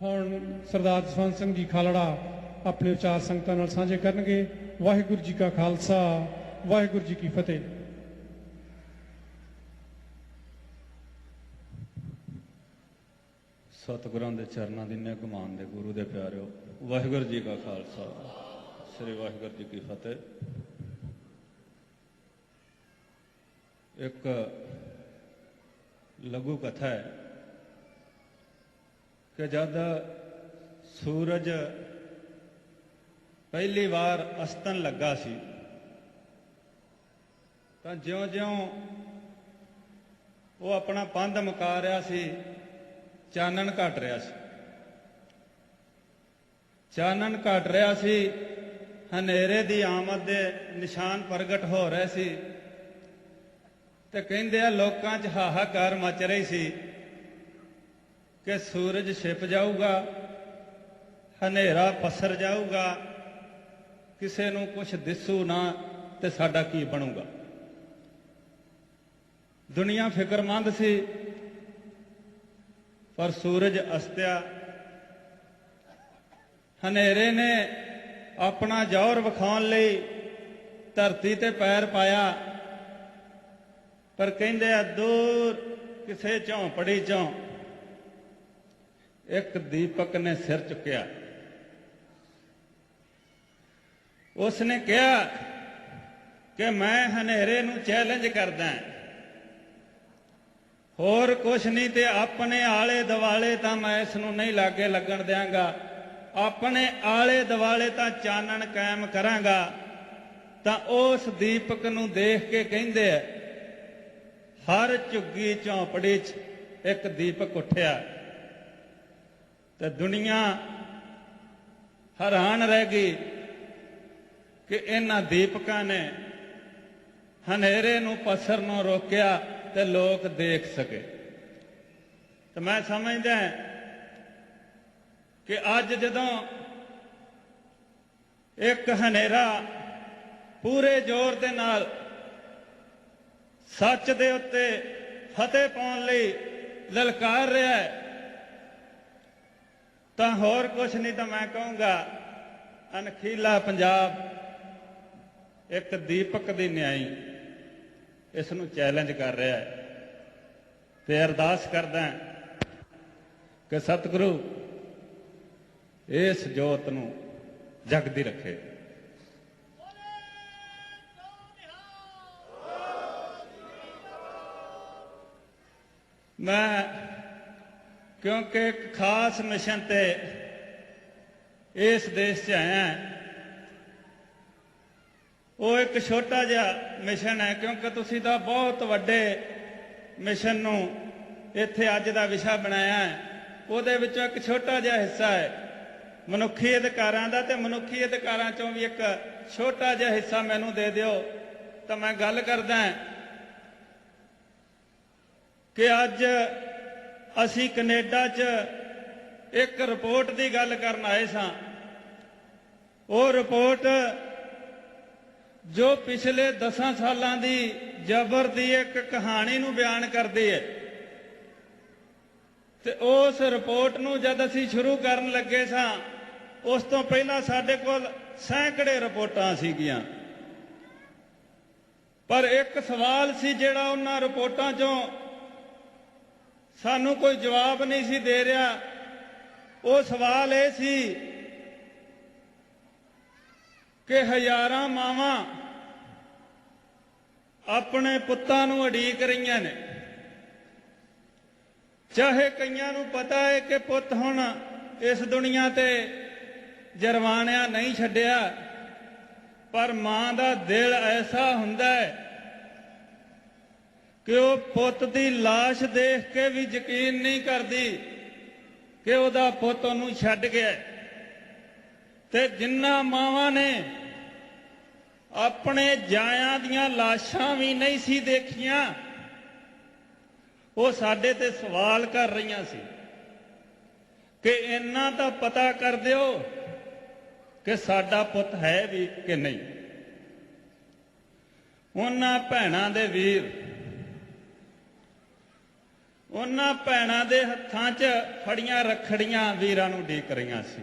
ਹੁਣ ਸਰਦਾਰ ਜਸਵੰਤ ਸਿੰਘ ਜੀ ਖਾਲੜਾ ਆਪਣੇ ਵਿਚਾਰ ਸੰਗਤਾਂ ਨਾਲ ਸਾਂਝੇ ਕਰਨਗੇ। ਵਾਹਿਗੁਰੂ ਜੀ ਕਾ ਖਾਲਸਾ, ਵਾਹਿਗੁਰੂ ਜੀ ਕੀ ਫਤਿਹ। ਸਤਿਗੁਰਾਂ ਦੇ ਚਰਨਾਂ ਦੀ ਨਿਗਮਾਨ ਦੇ ਗੁਰੂ ਦੇ ਪਿਆਰਿਓ, ਵਾਹਿਗੁਰੂ ਜੀ ਕਾ ਖਾਲਸਾ, ਸ੍ਰੀ ਵਾਹਿਗੁਰੂ ਜੀ ਕੀ ਫਤਿਹ। ਇੱਕ ਲਘੂ ਕਥਾ ਹੈ। ਕਿ ਜਦ ਸੂਰਜ ਪਹਿਲੀ ਵਾਰ ਅਸਤਨ ਲੱਗਾ ਸੀ, ਤਾਂ ਜਿਉਂ-ਜਿਉਂ ਉਹ ਆਪਣਾ ਪੰਧ ਮੁਕਾ ਰਿਹਾ ਸੀ, ਚਾਨਣ ਘਟ ਰਿਹਾ ਸੀ। ਚਾਨਣ ਘਟ ਰਿਹਾ ਸੀ, ਹਨੇਰੇ ਦੀ ਆਮਦ ਦੇ ਨਿਸ਼ਾਨ ਪ੍ਰਗਟ ਹੋ ਰਹੇ ਸੀ ਤੇ ਕਹਿੰਦੇ ਆ, ਲੋਕਾਂ 'ਚ ਹਾਹਾਕਾਰ ਮਚ ਰਹੀ ਸੀ। ਕਿ ਸੂਰਜ ਛਿਪ ਜਾਊਗਾ, ਹਨੇਰਾ ਪਸਰ ਜਾਊਗਾ, ਕਿਸੇ ਨੂੰ ਕੁਝ ਦਿਸੂ ਨਾ ਤੇ ਸਾਡਾ ਕੀ ਬਣੂਗਾ? ਦੁਨੀਆ ਫਿਕਰਮੰਦ ਸੀ, ਪਰ ਸੂਰਜ ਅਸਤਿਆ। ਹਨੇਰੇ ਨੇ ਆਪਣਾ ਜ਼ੋਰ ਵਿਖਾਉਣ ਲਈ ਧਰਤੀ ਤੇ ਪੈਰ ਪਾਇਆ, ਪਰ ਕਹਿੰਦੇ ਆ, ਦੂਰ ਕਿਸੇ ਝੌਂਪੜੀ ਚੋਂ ਇੱਕ ਦੀਪਕ ਨੇ ਸਿਰ ਚੁੱਕਿਆ। ਉਸ ਨੇ ਕਿਹਾ ਕਿ ਮੈਂ ਹਨੇਰੇ ਨੂੰ ਚੈਲੰਜ ਕਰਦਾ ਹੋਰ ਕੁਛ ਨਹੀਂ ਤੇ ਆਪਣੇ ਆਲੇ ਦਿਵਾਲੇ ਤਾਂ ਮੈਂ ਇਸ ਨੂੰ ਨਹੀਂ ਲਾਗੇ ਲੱਗਣ ਦਿਆਂਗਾ। ਆਪਣੇ ਆਲੇ ਦਿਵਾਲੇ ਤਾਂ ਚਾਨਣ ਕਾਇਮ ਕਰਾਂਗਾ। ਤਾਂ ਉਸ ਦੀਪਕ ਨੂੰ ਦੇਖ ਕੇ ਕਹਿੰਦੇ ਆ, ਹਰ ਝੁੱਗੀ ਝੌਂਪੜੀ 'ਚ ਇੱਕ ਦੀਪਕ ਉੱਠਿਆ। ਤੇ ਦੁਨੀਆ ਹੈਰਾਨ ਰਹਿ ਗਈ ਕਿ ਇਹਨਾਂ ਦੀਪਕਾਂ ਨੇ ਹਨੇਰੇ ਨੂੰ ਪਸਰਨੋਂ ਰੋਕਿਆ ਤੇ ਲੋਕ ਦੇਖ ਸਕੇ। ਤੇ ਮੈਂ ਸਮਝਦਾ ਕਿ ਅੱਜ ਜਦੋਂ ਇੱਕ ਹਨੇਰਾ ਪੂਰੇ ਜ਼ੋਰ ਦੇ ਨਾਲ ਸੱਚ ਦੇ ਉੱਤੇ ਫਤਿਹ ਪਾਉਣ ਲਈ ਲਲਕਾਰ ਰਿਹਾ ਹੈ ਤਾਂ ਹੋਰ ਕੁਝ ਨਹੀਂ ਤਾਂ ਮੈਂ ਕਹੂੰਗਾ ਅਨਖੀਲਾ ਪੰਜਾਬ, ਇੱਕ ਦੀਪਕ ਦੀ ਨਿਆਈ ਇਸ ਨੂੰ ਚੈਲੰਜ ਕਰ ਰਿਹਾ ਹੈ ਤੇ ਅਰਦਾਸ ਕਰਦਾ ਕਿ ਸਤਿਗੁਰੂ ਇਸ ਜੋਤ ਨੂੰ ਜਗਦੀ ਰੱਖੇ। ਮੈਂ ਕਿਉਂਕਿ ਇੱਕ ਖਾਸ ਮਿਸ਼ਨ ਤੇ ਇਸ ਦੇਸ਼ 'ਚ ਆਇਆ ਉਹ ਇੱਕ ਛੋਟਾ ਜਿਹਾ ਮਿਸ਼ਨ ਹੈ, ਕਿਉਂਕਿ ਤੁਸੀਂ ਤਾਂ ਬਹੁਤ ਵੱਡੇ ਮਿਸ਼ਨ ਨੂੰ ਇੱਥੇ ਅੱਜ ਦਾ ਵਿਸ਼ਾ ਬਣਾਇਆ ਹੈ। ਉਹਦੇ ਵਿੱਚੋਂ ਇੱਕ ਛੋਟਾ ਜਿਹਾ ਹਿੱਸਾ ਹੈ। ਮਨੁੱਖੀ ਅਧਿਕਾਰਾਂ ਦਾ ਤੇ ਮਨੁੱਖੀ ਅਧਿਕਾਰਾਂ ਚੋਂ ਵੀ ਇੱਕ ਛੋਟਾ ਜਿਹਾ ਹਿੱਸਾ ਮੈਨੂੰ ਦੇ ਦਿਓ, ਤਾਂ ਮੈਂ ਗੱਲ ਕਰਦਾ ਕਿ ਅੱਜ ਅਸੀਂ ਕੈਨੇਡਾ 'ਚ ਇੱਕ ਰਿਪੋਰਟ ਦੀ ਗੱਲ ਕਰਨ ਆਏ ਸਾਂ। ਉਹ ਰਿਪੋਰਟ ਜੋ ਪਿਛਲੇ 10 ਸਾਲਾਂ ਦੀ ਜ਼ਬਰ ਦੀ ਇੱਕ ਕਹਾਣੀ ਨੂੰ ਬਿਆਨ ਕਰਦੀ ਹੈ। ਤੇ ਉਸ ਰਿਪੋਰਟ ਨੂੰ ਜਦ ਅਸੀਂ ਸ਼ੁਰੂ ਕਰਨ ਲੱਗੇ ਸਾਂ, ਉਸ ਤੋਂ ਪਹਿਲਾਂ ਸਾਡੇ ਕੋਲ ਸੈਂਕੜੇ ਰਿਪੋਰਟਾਂ ਸੀਗੀਆਂ। ਪਰ ਇੱਕ ਸਵਾਲ ਸੀ ਜਿਹੜਾ ਉਹਨਾਂ ਰਿਪੋਰਟਾਂ 'ਚੋਂ ਸਾਨੂੰ ਕੋਈ ਜਵਾਬ ਨਹੀਂ ਸੀ ਦੇ ਰਿਹਾ। ਉਹ ਸਵਾਲ ਇਹ ਸੀ ਕਿ ਹਜ਼ਾਰਾਂ ਮਾਵਾਂ ਆਪਣੇ ਪੁੱਤਾਂ ਨੂੰ ਅਡੀਕ ਰਹੀਆਂ ਨੇ। ਚਾਹੇ ਕਈਆਂ ਨੂੰ ਪਤਾ ਹੈ ਕਿ ਪੁੱਤ ਹੁਣ ਇਸ ਦੁਨੀਆ ਤੇ ਜਰਵਾਣਿਆ ਨਹੀਂ ਛੱਡਿਆ, ਪਰ ਮਾਂ ਦਾ ਦਿਲ ਐਸਾ ਹੁੰਦਾ ਹੈ ਕਿ ਉਹ ਪੁੱਤ ਦੀ লাশ ਦੇਖ ਕੇ ਵੀ ਯਕੀਨ ਨਹੀਂ ਕਰਦੀ ਕਿ ਉਹਦਾ ਪੁੱਤ ਉਹਨੂੰ ਛੱਡ ਗਿਆ ਤੇ ਜਿੰਨਾ ਮਾਵਾਂ ਨੇ ਆਪਣੇ ਜਾਇਆਂ ਦੀਆਂ ਲਾਸ਼ਾਂ ਵੀ ਨਹੀਂ ਸੀ ਦੇਖੀਆਂ, ਉਹ ਸਾਡੇ ਤੇ ਸਵਾਲ ਕਰ ਰਹੀਆਂ ਸੀ ਕਿ ਇੰਨਾ ਤਾਂ ਪਤਾ ਕਰ ਦਿਓ ਕਿ ਸਾਡਾ ਪੁੱਤ ਹੈ ਵੀ ਕਿ ਨਹੀਂ। ਉਹਨਾਂ ਭੈਣਾਂ ਦੇ ਵੀਰ ਉਹਨਾਂ ਭੈਣਾਂ ਦੇ ਹੱਥਾਂ 'ਚ ਫੜੀਆਂ ਰੱਖੜੀਆਂ ਵੀਰਾਂ ਨੂੰ ਢੀਕ ਰਹੀਆਂ ਸੀ।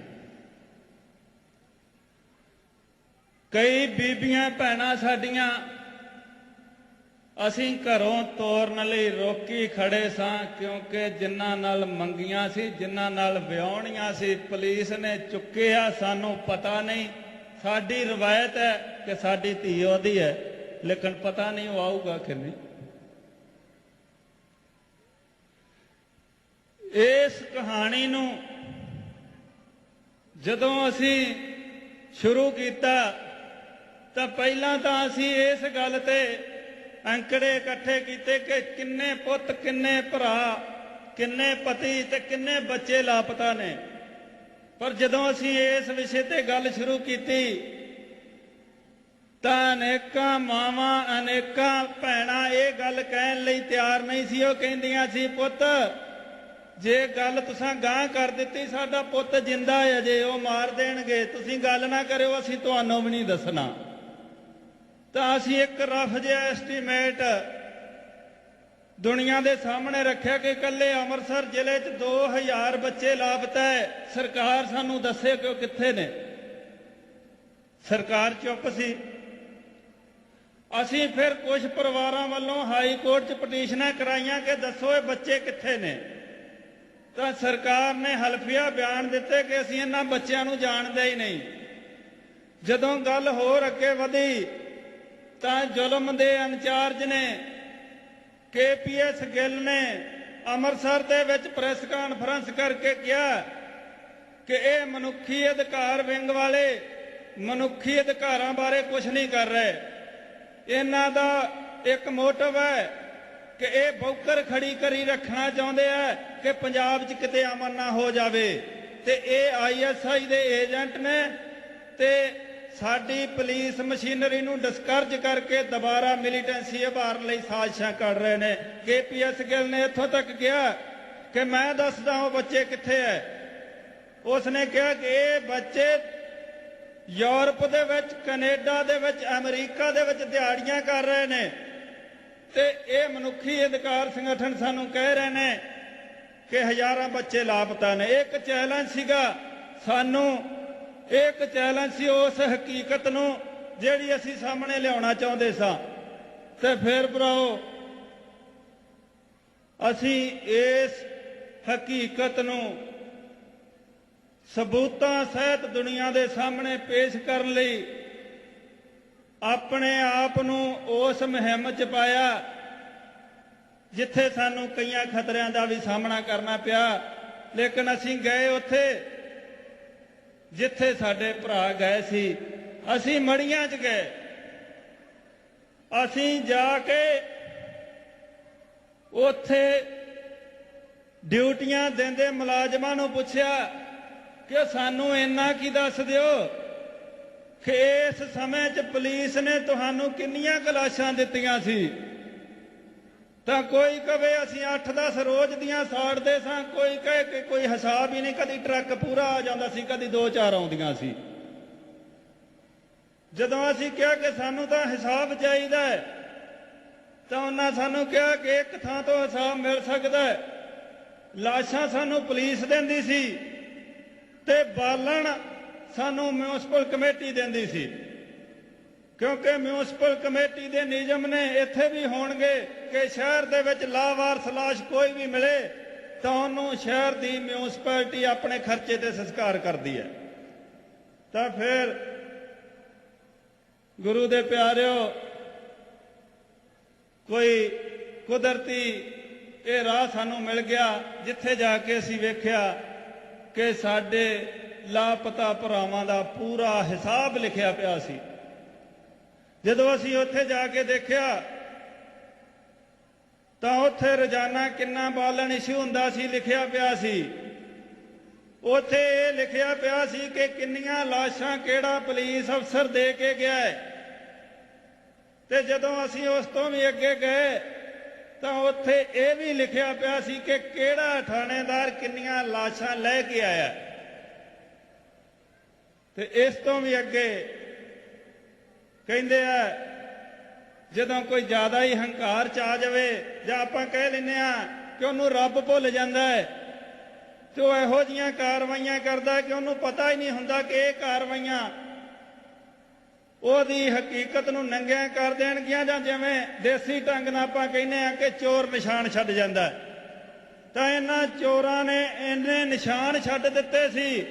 ਕਈ ਬੀਬੀਆਂ ਭੈਣਾਂ ਸਾਡੀਆਂ, ਅਸੀਂ ਘਰੋਂ ਤੋਰਨ ਲਈ ਰੋਕੀ ਖੜੇ ਸਾਂ ਕਿਉਂਕਿ ਜਿਨ੍ਹਾਂ ਨਾਲ ਮੰਗੀਆਂ ਸੀ, ਜਿਨ੍ਹਾਂ ਨਾਲ ਵਿਆਹਣੀਆਂ ਸੀ, ਪੁਲਿਸ ਨੇ ਚੁੱਕਿਆ, ਸਾਨੂੰ ਪਤਾ ਨਹੀਂ। ਸਾਡੀ ਰਵਾਇਤ ਹੈ ਕਿ ਸਾਡੀ ਧੀ ਉਹਦੀ ਹੈ, ਲੇਕਿਨ ਪਤਾ ਨਹੀਂ ਉਹ ਆਊਗਾ ਕਿ ਨਹੀਂ। ਇਸ ਕਹਾਣੀ ਨੂੰ ਜਦੋਂ ਅਸੀਂ ਸ਼ੁਰੂ ਕੀਤਾ, ਤਾਂ ਪਹਿਲਾਂ ਤਾਂ ਅਸੀਂ ਇਸ ਗੱਲ ਤੇ ਅੰਕੜੇ ਇਕੱਠੇ ਕੀਤੇ ਕਿ ਕਿੰਨੇ ਪੁੱਤ, ਕਿੰਨੇ ਭਰਾ, ਕਿੰਨੇ ਪਤੀ ਤੇ ਕਿੰਨੇ ਬੱਚੇ ਲਾਪਤਾ ਨੇ। ਪਰ ਜਦੋਂ ਅਸੀਂ ਇਸ ਵਿਸ਼ੇ ਤੇ ਗੱਲ ਸ਼ੁਰੂ ਕੀਤੀ, ਤਾਂ ਅਨੇਕਾਂ ਮਾਵਾਂ, ਅਨੇਕਾਂ ਭੈਣਾਂ ਇਹ ਗੱਲ ਕਹਿਣ ਲਈ ਤਿਆਰ ਨਹੀਂ ਸੀ। ਉਹ ਕਹਿੰਦੀਆਂ ਸੀ, ਪੁੱਤ ਜੇ ਗੱਲ ਤੁਸੀਂ ਗਾਂ ਕਰ ਦਿੱਤੀ, ਸਾਡਾ ਪੁੱਤ ਜਿੰਦਾ ਹੈ ਅਜੇ, ਉਹ ਮਾਰ ਦੇਣਗੇ। ਤੁਸੀਂ ਗੱਲ ਨਾ ਕਰਿਓ, ਅਸੀਂ ਤੁਹਾਨੂੰ ਵੀ ਨਹੀਂ ਦੱਸਣਾ। ਤਾਂ ਅਸੀਂ ਇੱਕ ਰਫ ਜਿਹਾ ਐਸਟੀਮੇਟ ਦੁਨੀਆ ਦੇ ਸਾਹਮਣੇ ਰੱਖਿਆ ਕਿ ਇਕੱਲੇ ਅੰਮ੍ਰਿਤਸਰ ਜ਼ਿਲ੍ਹੇ 'ਚ 2000 ਬੱਚੇ ਲਾਪਤਾ ਹੈ। ਸਰਕਾਰ ਸਾਨੂੰ ਦੱਸੇ ਕਿ ਉਹ ਕਿੱਥੇ ਨੇ। ਸਰਕਾਰ ਚੁੱਪ ਸੀ। ਅਸੀਂ ਫਿਰ ਕੁਝ ਪਰਿਵਾਰਾਂ ਵੱਲੋਂ ਹਾਈ ਕੋਰਟ 'ਚ ਪਟੀਸ਼ਨਾਂ ਕਰਾਈਆਂ ਕਿ ਦੱਸੋ ਇਹ ਬੱਚੇ ਕਿੱਥੇ ਨੇ। ਤਾਂ ਸਰਕਾਰ ਨੇ ਹਲਫੀਆ ਬਿਆਨ ਦਿੱਤੇ ਕਿ ਅਸੀਂ ਇਹਨਾਂ ਬੱਚਿਆਂ ਨੂੰ ਜਾਣਦੇ ਹੀ ਨਹੀਂ। ਜਦੋਂ ਗੱਲ ਹੋਰ ਅੱਗੇ ਵਧੀ, ਤਾਂ ਜ਼ੁਲਮ ਦੇ ਇੰਚਾਰਜ ਨੇ ਕੇਪੀਐਸ ਗਿੱਲ ਨੇ ਅੰਮ੍ਰਿਤਸਰ ਦੇ ਵਿੱਚ ਪ੍ਰੈਸ ਕਾਨਫਰੰਸ ਕਰਕੇ ਕਿਹਾ ਕਿ ਇਹ ਮਨੁੱਖੀ ਅਧਿਕਾਰ ਵਿੰਗ ਵਾਲੇ ਮਨੁੱਖੀ ਅਧਿਕਾਰਾਂ ਬਾਰੇ ਕੁਝ ਨਹੀਂ ਕਰ ਰਹੇ। ਇਹਨਾਂ ਦਾ ਇੱਕ ਮੋਟਿਵ ਹੈ ਕਿ ਇਹ ਬੌਕਰ ਖੜੀ ਕਰੀ ਰੱਖਣਾ ਚਾਹੁੰਦੇ ਆ ਕਿ ਪੰਜਾਬ 'ਚ ਕਿਤੇ ਅਮਨ ਨਾ ਹੋ ਜਾਵੇ। ਤੇ ਇਹ ਆਈਐਸਆਈ ਦੇ ਏਜੰਟ ਨੇ ਤੇ ਸਾਡੀ ਪੁਲਿਸ ਮਸ਼ੀਨਰੀ ਨੂੰ ਡਿਸਕਰਜ ਕਰਕੇ ਦੁਬਾਰਾ ਮਿਲੀਟੈਂਸੀ ਉਭਾਰਨ ਲਈ ਸਾਜ਼ਿਸ਼ਾਂ ਕਰ ਰਹੇ ਨੇ। ਕੇਪੀਐਸ ਗਿੱਲ ਨੇ ਇੱਥੋਂ ਤੱਕ ਕਿਹਾ ਕਿ ਮੈਂ ਦੱਸਦਾ ਹਾਂ ਬੱਚੇ ਕਿੱਥੇ ਐ। ਉਸਨੇ ਕਿਹਾ ਕਿ ਇਹ ਬੱਚੇ ਯੂਰਪ ਦੇ ਵਿੱਚ, ਕੈਨੇਡਾ ਦੇ ਵਿੱਚ, ਅਮਰੀਕਾ ਦੇ ਵਿੱਚ ਦਿਹਾੜੀਆਂ ਕਰ ਰਹੇ ਨੇ। ਤੇ ਇਹ ਮਨੁੱਖੀ ਅਧਿਕਾਰ ਸੰਗਠਨ ਸਾਨੂੰ ਕਹਿ ਰਹੇ ਨੇ ਕਿ ਹਜ਼ਾਰਾਂ ਬੱਚੇ ਲਾਪਤਾ ਨੇ। ਇੱਕ ਚੈਲੰਜ ਸੀਗਾ ਸਾਨੂੰ। ਇੱਕ ਚੈਲੰਜ ਸੀ ਉਸ ਹਕੀਕਤ ਨੂੰ ਜਿਹੜੀ ਅਸੀਂ ਸਾਹਮਣੇ ਲਿਆਉਣਾ ਚਾਹੁੰਦੇ ਸਾਂ। ਤੇ ਫਿਰ ਭਰਾਓ ਅਸੀਂ ਇਸ ਹਕੀਕਤ ਨੂੰ ਸਬੂਤਾਂ ਸਹਿਤ ਦੁਨੀਆ ਦੇ ਸਾਹਮਣੇ ਪੇਸ਼ ਕਰਨ ਲਈ ਆਪਣੇ ਆਪ ਨੂੰ ਉਸ ਮੁਹਿੰਮ 'ਚ ਪਾਇਆ, ਜਿੱਥੇ ਸਾਨੂੰ ਕਈਆਂ ਖਤਰਿਆਂ ਦਾ ਵੀ ਸਾਹਮਣਾ ਕਰਨਾ ਪਿਆ। ਲੇਕਿਨ ਅਸੀਂ ਗਏ ਉੱਥੇ, ਜਿੱਥੇ ਸਾਡੇ ਭਰਾ ਗਏ ਸੀ। ਅਸੀਂ ਮੜੀਆਂ 'ਚ ਗਏ। ਅਸੀਂ ਜਾ ਕੇ ਉੱਥੇ ਡਿਊਟੀਆਂ ਦਿੰਦੇ ਮੁਲਾਜ਼ਮਾਂ ਨੂੰ ਪੁੱਛਿਆ ਕਿ ਸਾਨੂੰ ਇੰਨਾ ਕੀ ਦੱਸ ਦਿਓ? ਕਿ ਇਸ ਸਮੇਂ 'ਚ ਪੁਲਿਸ ਨੇ ਤੁਹਾਨੂੰ ਕਿੰਨੀਆਂ ਕਲਾਸ਼ਾਂ ਦਿੱਤੀਆਂ ਸੀ? ਤਾਂ ਕੋਈ ਕਵੇ ਅਸੀਂ 8-10 ਰੋਜ਼ ਦੀਆਂ ਸਾੜਦੇ ਸਾਂ, ਕੋਈ ਕਹੇ ਕਿ ਕੋਈ ਹਿਸਾਬ ਹੀ ਨਹੀਂ, ਕਦੀ ਟਰੱਕ ਪੂਰਾ ਆ ਜਾਂਦਾ ਸੀ, ਕਦੀ 2-4 ਆਉਂਦੀਆਂ ਸੀ। ਜਦੋਂ ਅਸੀਂ ਕਿਹਾ ਕਿ ਸਾਨੂੰ ਤਾਂ ਹਿਸਾਬ ਚਾਹੀਦਾ ਹੈ, ਤਾਂ ਉਹਨਾਂ ਸਾਨੂੰ ਕਿਹਾ ਕਿ ਇੱਕ ਥਾਂ ਤੋਂ ਹਿਸਾਬ ਮਿਲ ਸਕਦਾ ਹੈ। ਲਾਸ਼ਾਂ ਸਾਨੂੰ ਪੁਲਿਸ ਦਿੰਦੀ ਸੀ ਤੇ ਬਾਲਣ ਸਾਨੂੰ ਮਿਊਨਿਸਪਲ ਕਮੇਟੀ ਦਿੰਦੀ ਸੀ। ਕਿਉਂਕਿ ਮਿਊਨਿਸਪਲ ਕਮੇਟੀ ਦੇ ਨਿਯਮ ਨੇ ਇੱਥੇ ਵੀ ਹੋਣਗੇ ਕਿ ਸ਼ਹਿਰ ਦੇ ਵਿੱਚ ਲਾਵਾਰਸ ਲਾਸ਼ ਕੋਈ ਵੀ ਮਿਲੇ, ਤਾਂ ਉਹਨੂੰ ਸ਼ਹਿਰ ਦੀ ਮਿਊਨਿਸਪੈਲਿਟੀ ਆਪਣੇ ਖਰਚੇ ਤੇ ਸੰਸਕਾਰ ਕਰਦੀ ਹੈ। ਤਾਂ ਫਿਰ ਗੁਰੂ ਦੇ ਪਿਆਰਿਓ, ਕੋਈ ਕੁਦਰਤੀ ਇਹ ਰਾਹ ਸਾਨੂੰ ਮਿਲ ਗਿਆ, ਜਿੱਥੇ ਜਾ ਕੇ ਅਸੀਂ ਵੇਖਿਆ ਕਿ ਸਾਡੇ ਲਾਪਤਾ ਭਰਾਵਾਂ ਦਾ ਪੂਰਾ ਹਿਸਾਬ ਲਿਖਿਆ ਪਿਆ ਸੀ। ਜਦੋਂ ਅਸੀਂ ਉੱਥੇ ਜਾ ਕੇ ਦੇਖਿਆ, ਤਾਂ ਉੱਥੇ ਰੋਜ਼ਾਨਾ ਕਿੰਨਾ ਬਾਲਣ ਇਸ਼ੂ ਹੁੰਦਾ ਸੀ ਲਿਖਿਆ ਪਿਆ ਸੀ। ਉੱਥੇ ਇਹ ਲਿਖਿਆ ਪਿਆ ਸੀ ਕਿ ਕਿੰਨੀਆਂ ਲਾਸ਼ਾਂ ਕਿਹੜਾ ਪੁਲਿਸ ਅਫਸਰ ਦੇ ਕੇ ਗਿਆ ਹੈ। ਤੇ ਜਦੋਂ ਅਸੀਂ ਉਸ ਤੋਂ ਵੀ ਅੱਗੇ ਗਏ, ਤਾਂ ਉੱਥੇ ਇਹ ਵੀ ਲਿਖਿਆ ਪਿਆ ਸੀ ਕਿ ਕਿਹੜਾ ਥਾਣੇਦਾਰ ਕਿੰਨੀਆਂ ਲਾਸ਼ਾਂ ਲੈ ਕੇ ਆਇਆ। ਤੇ ਇਸ ਤੋਂ ਵੀ ਅੱਗੇ ਕਹਿੰਦੇ ਆ, ਜਦੋਂ ਕੋਈ ਜ਼ਿਆਦਾ ਹੀ ਹੰਕਾਰ ਚ ਆ ਜਾਵੇ, ਜਾਂ ਆਪਾਂ ਕਹਿ ਲੈਨੇ ਆ ਕਿ ਉਹਨੂੰ ਰੱਬ ਭੁੱਲ ਜਾਂਦਾ ਹੈ, ਤੇ ਉਹ ਇਹੋ ਜੀਆਂ ਕਾਰਵਾਈਆਂ ਕਰਦਾ ਕਿ ਉਹਨੂੰ ਪਤਾ ਹੀ ਨਹੀਂ ਹੁੰਦਾ ਕਿ ਇਹ ਕਾਰਵਾਈਆਂ ਉਹਦੀ ਹਕੀਕਤ ਨੂੰ ਨੰਗਿਆਂ ਕਰ ਦੇਣਗੀਆਂ, ਜਾਂ ਜਿਵੇਂ ਦੇਸੀ ਢੰਗ ਨਾਲ ਆਪਾਂ ਕਹਿੰਦੇ ਆ ਕਿ ਚੋਰ ਨਿਸ਼ਾਨ ਛੱਡ ਜਾਂਦਾ ਤਾਂ ਇਹਨਾਂ ਚੋਰਾਂ ਨੇ ਇੰਨੇ ਨਿਸ਼ਾਨ ਛੱਡ ਦਿੱਤੇ ਸੀ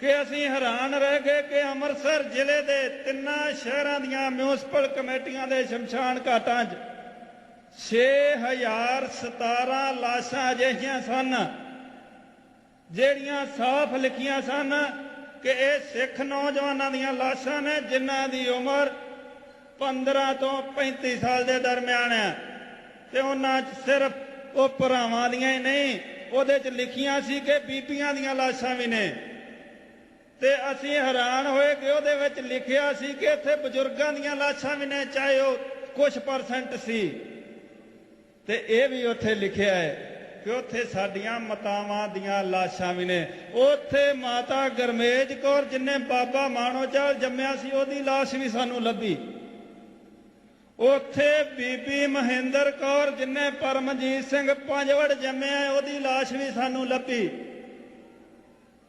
ਕਿ ਅਸੀਂ ਹੈਰਾਨ ਰਹਿ ਗਏ ਕਿ ਅੰਮ੍ਰਿਤਸਰ ਜ਼ਿਲ੍ਹੇ ਦੇ ਤਿੰਨਾਂ ਸ਼ਹਿਰਾਂ ਦੀਆਂ ਮਿਊਨਿਸਪਲ ਕਮੇਟੀਆਂ ਦੇ ਸ਼ਮਸ਼ਾਨ ਘਾਟਾਂ 'ਚ 6017 ਲਾਸ਼ਾਂ ਅਜਿਹੀਆਂ ਸਨ, ਜਿਹੜੀਆਂ ਸਾਫ਼ ਲਿਖੀਆਂ ਸਨ ਕਿ ਇਹ ਸਿੱਖ ਨੌਜਵਾਨਾਂ ਦੀਆਂ ਲਾਸ਼ਾਂ ਨੇ, ਜਿਨ੍ਹਾਂ ਦੀ ਉਮਰ 15 ਤੋਂ 35 ਸਾਲ ਦੇ ਦਰਮਿਆਨ ਹੈ। ਤੇ ਉਹਨਾਂ 'ਚ ਸਿਰਫ ਉਹ ਭਰਾਵਾਂ ਦੀਆਂ ਹੀ ਨਹੀਂ, ਉਹਦੇ 'ਚ ਲਿਖੀਆਂ ਸੀ ਕਿ ਬੀਬੀਆਂ ਦੀਆਂ ਲਾਸ਼ਾਂ ਵੀ ਨੇ। ਤੇ ਅਸੀਂ ਹੈਰਾਨ ਹੋਏ ਕਿ ਉਹਦੇ ਵਿੱਚ ਲਿਖਿਆ ਸੀ ਕਿ ਇੱਥੇ ਬਜ਼ੁਰਗਾਂ ਦੀਆਂ ਲਾਸ਼ਾਂ ਵੀ ਨੇ, ਚਾਹੇ ਉਹ ਕੁਝ ਪਰਸੈਂਟ ਸੀ। ਤੇ ਇਹ ਵੀ ਉੱਥੇ ਲਿਖਿਆ ਹੈ ਕਿ ਉੱਥੇ ਸਾਡੀਆਂ ਮਾਤਾਵਾਂ ਦੀਆਂ ਲਾਸ਼ਾਂ ਵੀ ਨੇ। ਉੱਥੇ ਮਾਤਾ ਗਰਮੇਜ ਕੌਰ ਜਿਨੇ ਬਾਬਾ ਮਾਣੋਚਾਲ ਜੰਮਿਆ ਸੀ, ਉਹਦੀ ਲਾਸ਼ ਵੀ ਸਾਨੂੰ ਲੱਭੀ। ਉੱਥੇ ਬੀਬੀ ਮਹਿੰਦਰ ਕੌਰ ਜਿਨੇ ਪਰਮਜੀਤ ਸਿੰਘ ਪੰਜਵੜ ਜੰਮਿਆ ਉਹਦੀ ਲਾਸ਼ ਵੀ ਸਾਨੂੰ ਲੱਭੀ।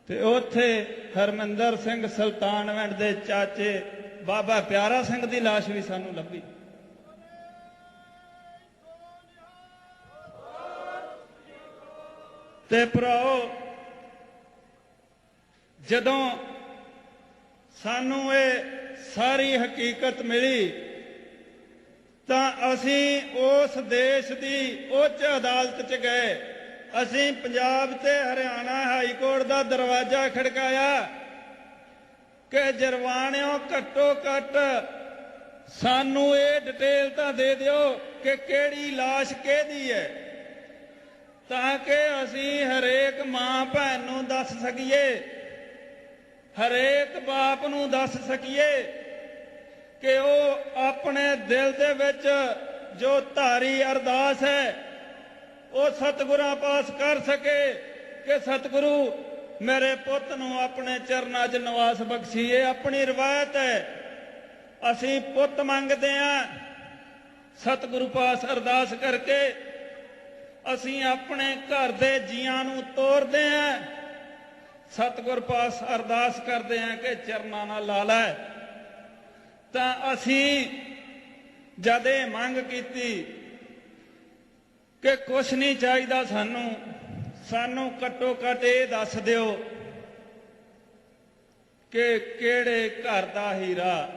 ਤੇ ਉੱਥੇ ਹਰਮਿੰਦਰ ਸਿੰਘ ਸੁਲਤਾਨਵਿੰਡ ਦੇ ਚਾਚੇ ਬਾਬਾ ਪਿਆਰਾ ਸਿੰਘ ਦੀ ਲਾਸ਼ ਵੀ ਸਾਨੂੰ ਲੱਭੀ। ਤੇ ਭਰਾਓ, ਜਦੋਂ ਸਾਨੂੰ ਇਹ ਸਾਰੀ ਹਕੀਕਤ ਮਿਲੀ, ਤਾਂ ਅਸੀਂ ਉਸ ਦੇਸ਼ ਦੀ ਉੱਚ ਅਦਾਲਤ 'ਚ ਗਏ। ਅਸੀਂ ਪੰਜਾਬ ਤੇ ਹਰਿਆਣਾ ਹਾਈ ਕੋਰਟ ਦਾ ਦਰਵਾਜ਼ਾ ਖੜਕਾਇਆ ਕਿ ਜਰਵਾਣਿਓ ਘੱਟੋ ਘੱਟ ਸਾਨੂੰ ਇਹ ਡਿਟੇਲ ਤਾਂ ਦੇ ਦਿਓ ਕਿ ਕਿਹੜੀ ਲਾਸ਼ ਕਿਹਦੀ ਹੈ, ਤਾਂ ਕਿ ਅਸੀਂ ਹਰੇਕ ਮਾਂ ਭੈਣ ਨੂੰ ਦੱਸ ਸਕੀਏ, ਹਰੇਕ ਬਾਪ ਨੂੰ ਦੱਸ ਸਕੀਏ ਕਿ ਉਹ ਆਪਣੇ ਦਿਲ ਦੇ ਵਿੱਚ ਜੋ ਧਾਰੀ ਅਰਦਾਸ ਹੈ ਉਹ ਸਤਿਗੁਰਾਂ ਪਾਸ ਕਰ ਸਕੇ ਕਿ ਸਤਿਗੁਰੂ, ਮੇਰੇ ਪੁੱਤ ਨੂੰ ਆਪਣੇ ਚਰਨਾਂ 'ਚ ਨਿਵਾਸ ਬਖਸ਼ੀਏ, ਆਪਣੀ ਰਵਾਇਤ ਹੈ। ਅਸੀਂ ਪੁੱਤ ਮੰਗਦੇ ਆਂ। ਸਤਿਗੁਰੂ ਪਾਸ ਅਰਦਾਸ ਕਰਕੇ ਅਸੀਂ ਆਪਣੇ ਘਰ ਦੇ ਜੀਆਂ ਨੂੰ ਤੋਰਦੇ ਆਂ। ਸਤਿਗੁਰ ਪਾਸ ਅਰਦਾਸ ਕਰਦੇ ਆਂ ਕਿ ਚਰਨਾਂ ਨਾਲ ਲਾ ਲੈ। ਤਾਂ ਅਸੀਂ ਜਦੇ ਮੰਗ ਕੀਤੀ ਕਿ ਕੁਛ ਨਹੀਂ ਚਾਹੀਦਾ ਸਾਨੂੰ ਸਾਨੂੰ ਘੱਟੋ ਘੱਟ ਇਹ ਦੱਸ ਦਿਓ ਕਿ ਕਿਹੜੇ ਘਰ ਦਾ ਹੀਰਾ,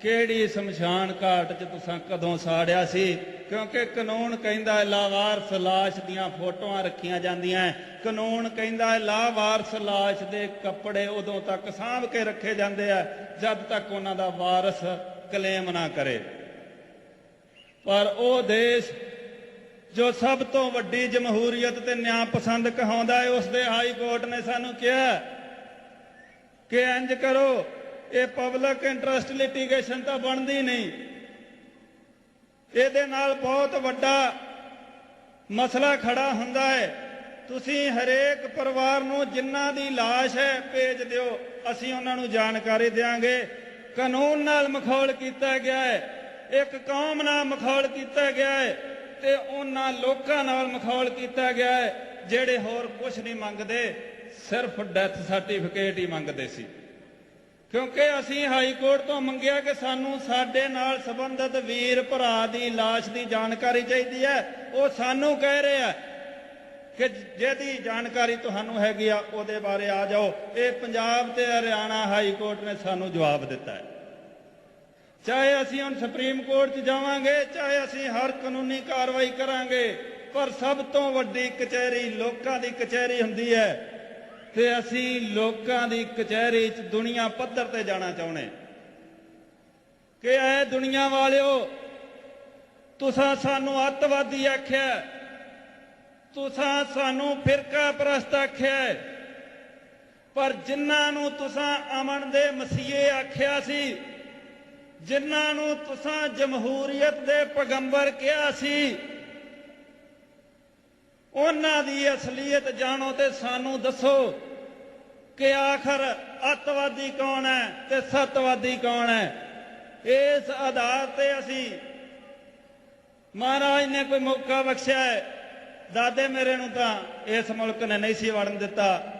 ਕਿਹੜੀ ਸ਼ਮਸ਼ਾਨ ਘਾਟ 'ਚ ਤੁਸੀਂ ਕਦੋਂ ਸਾੜਿਆ ਸੀ? ਕਿਉਂਕਿ ਕਾਨੂੰਨ ਕਹਿੰਦਾ ਲਾਵਾਰਸ ਲਾਸ਼ ਦੀਆਂ ਫੋਟੋਆਂ ਰੱਖੀਆਂ ਜਾਂਦੀਆਂ ਕਾਨੂੰਨ ਕਹਿੰਦਾ ਲਾਵਾਰਸ ਲਾਸ਼ ਦੇ ਕੱਪੜੇ ਉਦੋਂ ਤੱਕ ਸਾਂਭ ਕੇ ਰੱਖੇ ਜਾਂਦੇ ਆ, ਜਦ ਤੱਕ ਉਹਨਾਂ ਦਾ ਵਾਰਸ ਕਲੇਮ ਨਾ ਕਰੇ। ਪਰ ਉਹ ਦੇਸ਼ ਜੋ ਸਭ ਤੋਂ ਵੱਡੀ ਜਮਹੂਰੀਅਤ ਤੇ ਨਿਆਂ ਪਸੰਦ ਕਹਾਉਂਦਾ ਹੈ ਉਸ ਦੇ ਹਾਈ ਕੋਰਟ ਨੇ ਸਾਨੂੰ ਕਿਹਾ ਕਿ ਇੰਜ ਕਰੋ, ਇਹ ਪਬਲਿਕ ਇੰਟਰਸਟ ਲਿਟੀਗੇਸ਼ਨ ਤਾਂ ਬਣਦੀ ਨਹੀਂ। ਇਹਦੇ ਨਾਲ ਬਹੁਤ ਵੱਡਾ ਮਸਲਾ ਖੜਾ ਹੁੰਦਾ ਹੈ। ਤੁਸੀਂ ਹਰੇਕ ਪਰਿਵਾਰ ਨੂੰ ਜਿਨ੍ਹਾਂ ਦੀ ਲਾਸ਼ ਹੈ, ਭੇਜ ਦਿਓ, ਅਸੀਂ ਉਹਨਾਂ ਨੂੰ ਜਾਣਕਾਰੀ ਦੇਵਾਂਗੇ ਕਾਨੂੰਨ ਨਾਲ ਮਖੌਲ ਕੀਤਾ ਗਿਆ ਹੈ, ਇੱਕ ਕੌਮ ਨਾਲ ਮਖੌਲ ਕੀਤਾ ਗਿਆ ਹੈ। ਤੇ ਉਹਨਾਂ ਲੋਕਾਂ ਨਾਲ ਮਖੌਲ ਕੀਤਾ ਗਿਆ ਹੈ, ਜਿਹੜੇ ਹੋਰ ਕੁਝ ਨਹੀਂ ਮੰਗਦੇ, ਸਿਰਫ ਡੈਥ ਸਰਟੀਫਿਕੇਟ ਹੀ ਮੰਗਦੇ ਸੀ। ਕਿਉਂਕਿ ਅਸੀਂ ਹਾਈ ਕੋਰਟ ਤੋਂ ਮੰਗਿਆ ਕਿ ਸਾਨੂੰ ਸਾਡੇ ਨਾਲ ਸੰਬੰਧਿਤ ਵੀਰ ਭਰਾ ਦੀ ਲਾਸ਼ ਦੀ ਜਾਣਕਾਰੀ ਚਾਹੀਦੀ ਹੈ। ਉਹ ਸਾਨੂੰ ਕਹਿ ਰਿਹਾ ਕਿ ਜਿਹਦੀ ਜਾਣਕਾਰੀ ਤੁਹਾਨੂੰ ਹੈਗੀ ਆ, ਉਹਦੇ ਬਾਰੇ ਆ ਜਾਓ। ਇਹ ਪੰਜਾਬ ਤੇ ਹਰਿਆਣਾ ਹਾਈ ਕੋਰਟ ਨੇ ਸਾਨੂੰ ਜਵਾਬ ਦਿੱਤਾ ਹੈ। ਚਾਹੇ ਅਸੀਂ ਹੁਣ ਸੁਪਰੀਮ ਕੋਰਟ 'ਚ ਜਾਵਾਂਗੇ, ਚਾਹੇ ਅਸੀਂ ਹਰ ਕਾਨੂੰਨੀ ਕਾਰਵਾਈ ਕਰਾਂਗੇ, ਪਰ ਸਭ ਤੋਂ ਵੱਡੀ ਕਚਹਿਰੀ ਲੋਕਾਂ ਦੀ ਕਚਹਿਰੀ ਹੁੰਦੀ ਹੈ ਤੇ ਅਸੀਂ ਲੋਕਾਂ ਦੀ ਕਚਹਿਰੀ 'ਚ ਦੁਨੀਆ ਪੱਧਰ ਤੇ ਜਾਣਾ ਚਾਹੁੰਦੇ ਕਿ ਐ ਦੁਨੀਆ ਵਾਲਿਓ, ਤੁਸੀਂ ਸਾਨੂੰ ਅੱਤਵਾਦੀ ਆਖਿਆ, ਤੁਸੀਂ ਸਾਨੂੰ ਫਿਰਕਾ ਪ੍ਰਸਤ ਆਖਿਆ, ਪਰ ਜਿਨ੍ਹਾਂ ਨੂੰ ਤੁਸੀਂ ਅਮਨ ਦੇ ਮਸੀਹੇ ਆਖਿਆ ਸੀ ਜਿਨ੍ਹਾਂ ਨੂੰ ਤੁਸੀਂ ਜਮਹੂਰੀਅਤ ਦੇ ਪੈਗੰਬਰ ਕਿਹਾ ਸੀ, ਉਹਨਾਂ ਦੀ ਅਸਲੀਅਤ ਜਾਣੋ ਤੇ ਸਾਨੂੰ ਦੱਸੋ ਕਿ ਆਖਰ ਅੱਤਵਾਦੀ ਕੌਣ ਹੈ ਤੇ ਸਤਵਾਦੀ ਕੌਣ ਹੈ। ਇਸ ਆਧਾਰ ਤੇ ਅਸੀਂ ਮਹਾਰਾਜ ਨੇ ਕੋਈ ਮੌਕਾ ਬਖਸ਼ਿਆ ਹੈ। ਦਾਦੇ ਮੇਰੇ ਨੂੰ ਤਾਂ ਇਸ ਮੁਲਕ ਨੇ ਨਹੀਂ ਸੀ ਵੜਨ ਦਿੱਤਾ।